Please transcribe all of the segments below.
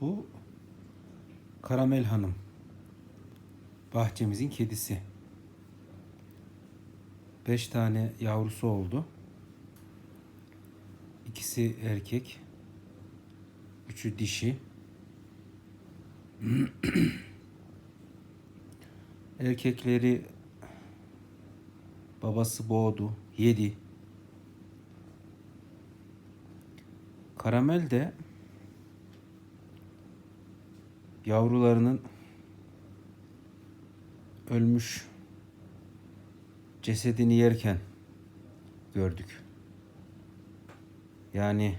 Bu Karamel Hanım. Bahçemizin kedisi. Beş tane yavrusu oldu. İkisi erkek. Üçü dişi. Erkekleri babası boğdu, yedi. Karamel de yavrularının ölmüş cesedini yerken gördük. Yani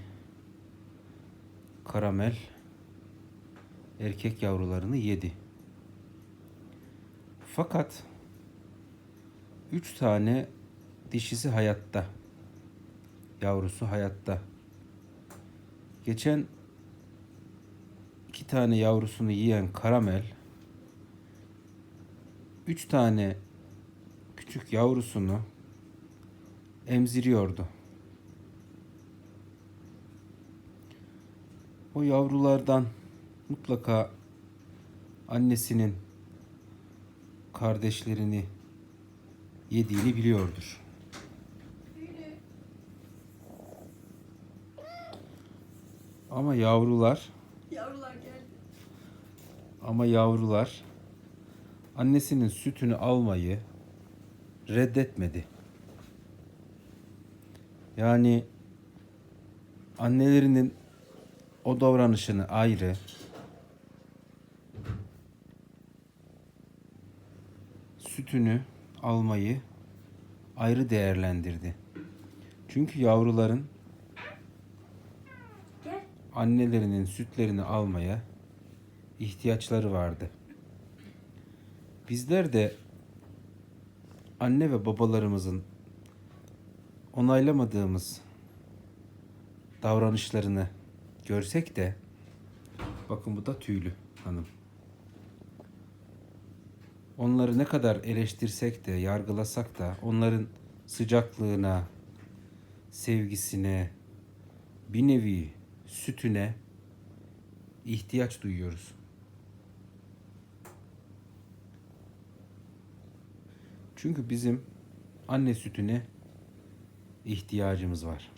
karamel erkek yavrularını yedi. Fakat üç tane dişisi hayatta. Yavrusu hayatta. Geçen iki tane yavrusunu yiyen karamel üç tane küçük yavrusunu emziriyordu. O yavrulardan mutlaka annesinin kardeşlerini yediğini biliyordur. Ama yavrular Yavrular geldi. ama yavrular annesinin sütünü almayı reddetmedi. Yani annelerinin o davranışını ayrı, sütünü almayı ayrı değerlendirdi. Çünkü yavruların. Annelerinin sütlerini almaya ihtiyaçları vardı. Bizler de anne ve babalarımızın onaylamadığımız davranışlarını görsek de bakın bu da tüylü hanım. Onları ne kadar eleştirsek de, yargılasak da onların sıcaklığına, sevgisine, bir nevi sütüne ihtiyaç duyuyoruz. Çünkü bizim anne sütüne ihtiyacımız var.